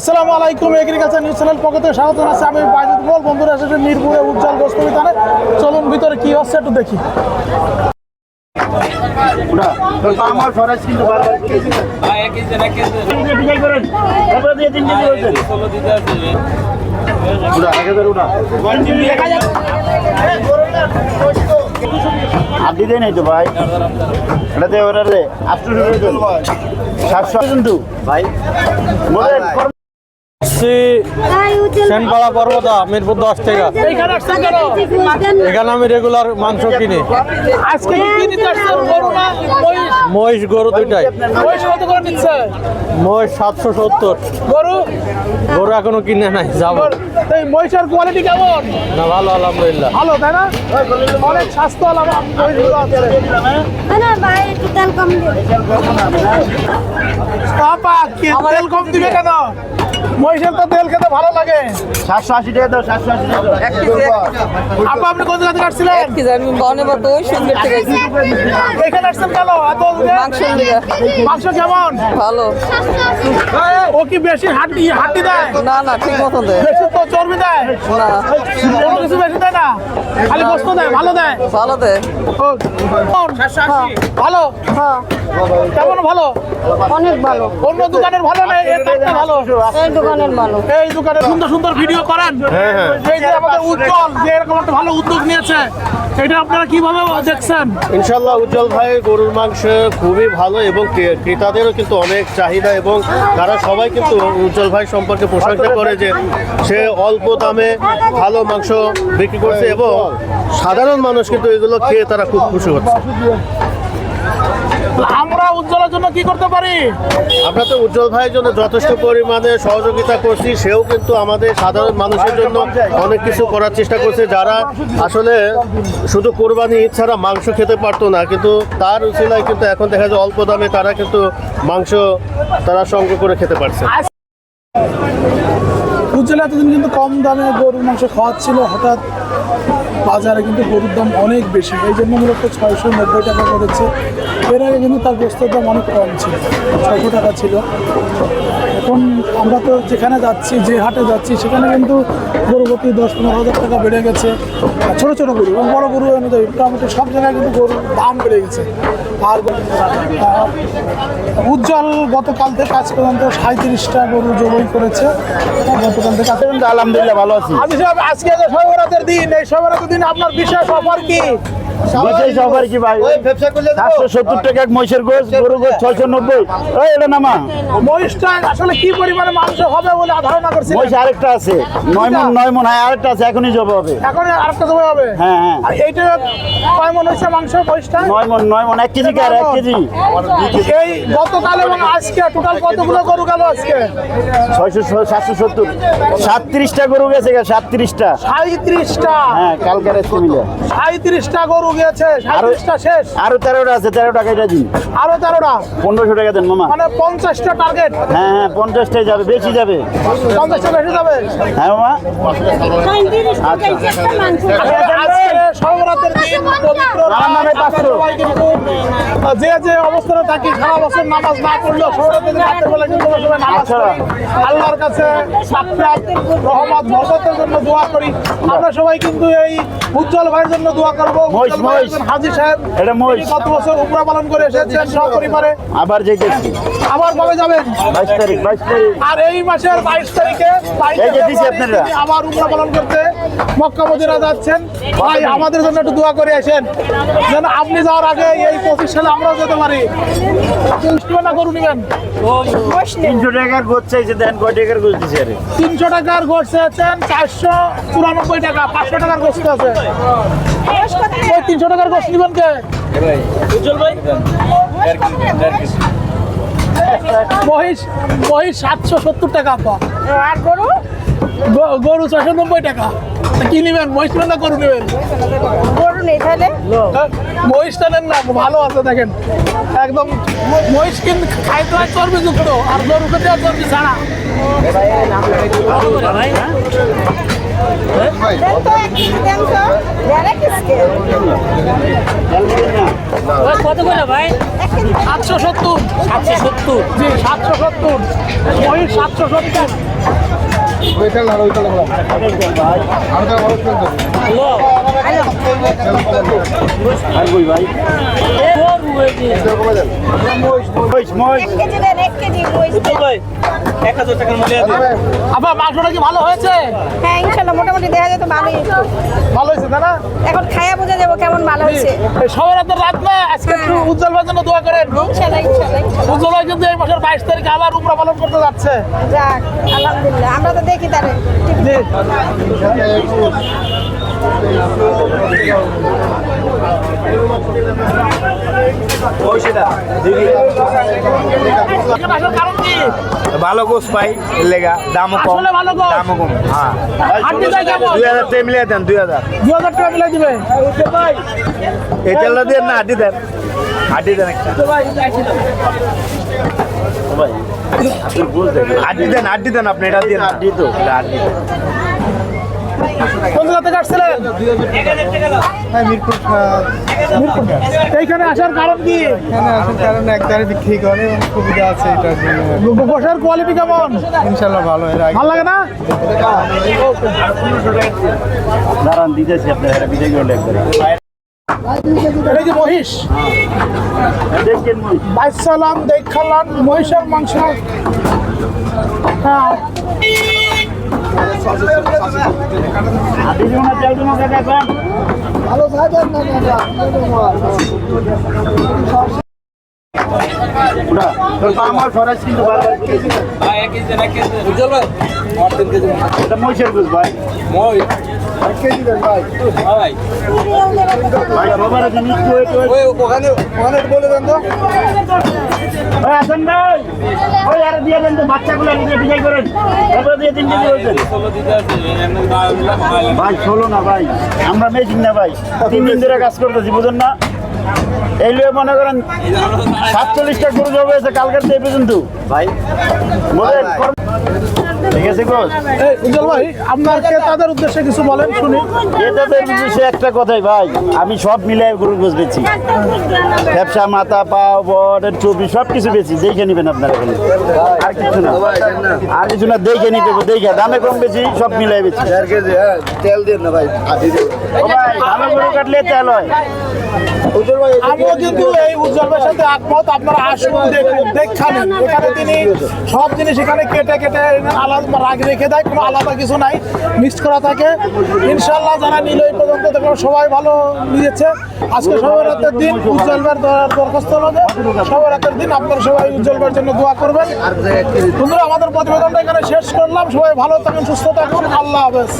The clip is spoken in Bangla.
আসসালামু আলাইকুম এগ্রিকালচার নিউজ চ্যানেল পক্ষ থেকে স্বাগত জানাচ্ছি। আমি বাইজুদ বল বন্ধুরা এসেছে মিরপুরে উজ্জ্বল গোস্তবিতানে চলুন ভিতরে কি হচ্ছে একটু দেখি। আপনি দেয় নাই তো ভাই। এটা দে ওরা রে আটশো সাতশো কিন্তু ভাই। বলেন সেনপাড়া পর্বতা মিরপুর দশ টাকা এখানে আমি রেগুলার মাংস কিনি। মহিষ? গরু দুইটাই। মহিষ সাতশো সত্তর। গরু? গরু এখনও কিনে নাই যাব। মহিষের কোয়ালিটি কেমন? না ভালো আলহামদুলিল্লাহ। ভালো তাই না? অনেক স্বাস্থ্য তেল কম দিবে কেন? মহিষের তো তেল খেতে ভালো লাগে। সাতশো আশি টাকা দাও সাতশো আশি টাকা আপা আপনি কোন জায়গা থেকে আসছিলেন কি জানি বনে বা তো সুন্দর থেকে। এখানে আসছেন কেন? এত মাংস মাংস কেমন? ভালো। ও কি বেশি হাড্ডি হাড্ডি দেয়? না না ঠিক মতন দেয়। বেশি তো চর্বি দেয়? না। কোনো কিছু বেশি দেয় না? খালি গোস্ত দেয় ভালো দেয়? ভালো দেয়। ও, ভালো? কেমন ভালো? অনেক ভালো। অন্য দোকানের ভালো না? এর ভালো। এই দোকানের ভালো এই দোকানে সুন্দর সুন্দর ভিডিও করেন। এই যে আমাদের উজ্জ্বল যে এরকম একটা ভালো উদ্যোগ নিয়েছে এটা আপনারা কীভাবে দেখছেন? ইনশাল্লাহ উজ্জ্বল ভাই গরুর মাংস খুবই ভালো এবং ক্রেতাদেরও কিন্তু অনেক চাহিদা এবং তারা সবাই কিন্তু উজ্জ্বল ভাই সম্পর্কে প্রশংসা করে যে সে অল্প দামে ভালো মাংস বিক্রি করছে এবং সাধারণ মানুষ কিন্তু এগুলো খেয়ে তারা খুব খুশি হচ্ছে। উজ্জ্বলের জন্য কি করতে পারি? আমরা তো উজ্জ্বল ভাইয়ের জন্য যথেষ্ট পরিমাণে সহযোগিতা করছি, সেও কিন্তু আমাদের সাধারণ মানুষের জন্য অনেক কিছু করার চেষ্টা করছে, যারা আসলে শুধু কোরবানি ছাড়া মাংস খেতে পারতো না, কিন্তু তার উচিলায় কিন্তু এখন দেখা যায় অল্প দামে তারা কিন্তু মাংস তারা সংগ্রহ করে খেতে পারছে। উজ্জ্বল এতদিন কিন্তু কম দামে গরুর মাংস খাওয়াচ্ছিল। হঠাৎ বাজারে কিন্তু গরুর দাম অনেক বেশি। এই জন্য মূলত ছয়শো নব্বই টাকা করেছে। এর আগে কিন্তু তার গোস্তের দাম অনেক কম ছিল, ছয়শো টাকা ছিল। এখন আমরা তো যেখানে যাচ্ছি, যে হাটে যাচ্ছি, সেখানে কিন্তু গরু প্রতি দশ পনেরো হাজার টাকা বেড়ে গেছে। ছোটো ছোটো গরু এবং বড়ো গরু অনুযায়ী মোটামুটি সব জায়গায় কিন্তু গরুর দাম বেড়ে গেছে। আর উজ্জ্বল গতকাল থেকে আজ পর্যন্ত সাঁত্রিশটা গরু জবাই করেছে। গতকাল আজ পর্যন্ত আলহামদুলিল্লাহ, ভালো আছি। আমি আজকে যে সবরাতের দিন, এই সবরাতের দিন আপনার বিশেষ অফার কি? বিশেষ অফার কি ভাই? সাতশো সত্তর টাকা এক মহিষের গোস গরু গোস ছয়শো নব্বই। ওই এটা নামা। মহিষটা আসলে কি পরিমাণে মাংস হবে বলে ধারণা করছি মহিষ আরেকটা আছে। নয় মন নয় মন হ্যাঁ আরেকটা আছে এখনই জব হবে। এখন আরেকটা হবে? হ্যাঁ হ্যাঁ। আর এইটা কয় মন হচ্ছে মাংস মহিষটা? নয় মন নয় মন এক কেজি কার? এক কেজি? এই গতকাল এবং আজকে টোটাল কতগুলো গরু গেল আজকে? ছয়শো সাতশো সত্তর। সাতত্রিশটা গরু গেছে গা সাতত্রিশটা সাঁত্রিশটা। হ্যাঁ কালকের সাঁত্রিশটা গরু সাঁত্রিশটা শেষ। আরও তেরোটা আছে তেরো টাকা এটা দিন। আরও তেরোটা। পনেরোশো টাকা দেন মামা। মানে পঞ্চাশটা টার্গেট হ্যাঁ হ্যাঁ পঞ্চাশটাই যাবে বেশি যাবে। পঞ্চাশটা বেশি যাবে। হ্যাঁ মামা। পাঁচশো। সবাই কিন্তু যে যে অবস্থানে থাকি সারা বছর নামাজ না আচ্ছা। পড়ি। আল্লাহর কাছে রহমত বরকতের জন্য দোয়া করি। আমরা সবাই কিন্তু এই উজ্জ্বল ভাইয়ের জন্য দোয়া করব। হাজী সাহেব। এটা মহিষ। তিনি বছর উপরা পালন করে এসেছেন সপরিবারে। আবার যেতেছি আবার কবে যাবেন? বাইশ তারিখ বাইশ তারিখ। আর এই মাসের বাইশ তারিখে আবার উমরা পালন করতে মক্কা মদিনা যাচ্ছেন। ভাই আমাদের জন্য একটু দোয়া করে আসেন। যেন আপনি যাওয়ার আগে এই পঁচিশ সালে আমরাও যেতে পারি। না গরু নিবেন? তিনশো টাকার গোছ চাইছে দেন কয় টাকার গোছ দিছে তিনশো টাকার চারশো চুরানব্বই টাকা পাঁচশো টাকার গোস্ত আছে। ওই তিনশো টাকার গোস নিবেন কে মহিষ মহিষ সাতশো সত্তর টাকা আপা আর গরু গরু ছয়শো নব্বই টাকা কি নেবেন মহিষ নেবেন না গরু নেবেন গরু নেই তাহলে হ্যাঁ, মহিষটা নেন না ভালো আছে দেখেন একদম মহিষ কিন্তু খাইতে হয় চর্বি যুক্ত আর গরু খেতে হয় চর্বি ছাড়া কত করে ভাই? সাতশো সত্তর। সাতশো সত্তর। জি সাতশো সত্তর। মহিষ সাতশো সত্তর। ভাই। আপনার মাংসটা কি ভালো হয়েছে? হ্যাঁ ইনশাল্লাহ মোটামুটি দেখা যায় তো ভালোই ভালো হয়েছে না? এখন খায়া বোঝা যাব কেমন ভালো হয়েছে। এই সবার রাত না আজকে একটু উজ্জ্বল জন্য দোয়া করেন। ইনশাল্লাহ ইনশাল্লাহ ইনশাল্লাহ। উজ্জ্বল ভাই কিন্তু এই মাসের বাইশ তারিখে আবার উপরা পালন করতে যাচ্ছে। যাক আলহামদুলিল্লাহ। আমরা তো দেখি তারে কারণ কি ভালো গোস পাই লেগা দামও কম আসলে দামও কম হ্যাঁ। দুই হাজার টাকা মিলিয়ে দেন দুই হাজার। দু হাজার টাকা মিলাই দিবে। এই তেলটা দিয়ে না আটি দেন। আটি দেন একটা। আটি দেন আটি দেন আপনি এটা দিয়ে আটি তো আটি দেন কোন জায়গা থেকে আসছিলেন? মিরপুর এইখানে আসার কারণ কি? এখানে আসার কারণে একদারে বিক্রি করে এবং সুবিধা আছে এটার জন্য। বসার কোয়ালিটি কেমন? ইনশাল্লাহ ভালো এর আগে। ভালো লাগে না? দাঁড়ান দিতেছি আপনার একবারে। এটা কি মহিষ? বাইসালাম দেখালাম মহিষের মাংস। হ্যাঁ। আটি দিব না তেল দিব না দেখেন ওটা তোর পা আমার ফরাজ কিন্তু বারবার এটা মহিষের গোস ভাই ওই ওই ওখানে ওখানে বলে দেন তো। ওই আসেন ভাই ওই আর দিয়ে দেন তো বাচ্চাগুলো নিজে বিদায় করেন। তারপরে দিয়ে তিন কেজি বলছেন। ভাই ষোলো না ভাই আমরা মেশিন না ভাই। তিন দিন ধরে কাজ করতেছি বুঝুন না? এই লোক মনে করেন সাতচল্লিশটা গরু জব হয়েছে কালকের দিয়ে পর্যন্ত। ভাই। বলেন গোস উজ্জ্বল ভাই আপনার তাদের উদ্দেশ্যে কিছু বলেন শুনি। এটাদের বিষয়ে একটা কথাই ভাই আমি সব মিলাই গরু গোস ব্যবসা মাথা পা বটের চর্বি সব কিছু বেশি দেখে নেবেন আপনারা এখানে। আর কিছু না। আর কিছু না দেখে নিতে দেখে। দামে কম বেশি সব মিলাই বেশি তেল দিন না ভাই ভাই ভালো গরু কাটলে তেল হয়। আমিও কিন্তু এই উজ্জ্বল ভাইয়ের সাথে একমত, আপনারা আসুন দেখানেন এখানে তিনি সব জিনিস এখানে কেটে কেটে আলাদা রাগ রেখে দেয়, কোনো আলাদা কিছু নাই মিক্সড করা থাকে। ইনশাল্লাহ যারা নিল এই পর্যন্ত, দেখলাম সবাই ভালো নিয়েছে। আজকে সবার রাতের দিন উজ্জ্বল দরখাস্ত হবে। সবার রাতের দিন আপনারা সবাই উজ্জ্বল জন্য দোয়া করবেন। বন্ধুরা, আমাদের প্রতিবেদনটা এখানে শেষ করলাম। সবাই ভালো থাকুন, সুস্থ থাকুন। আল্লাহ হাফেজ।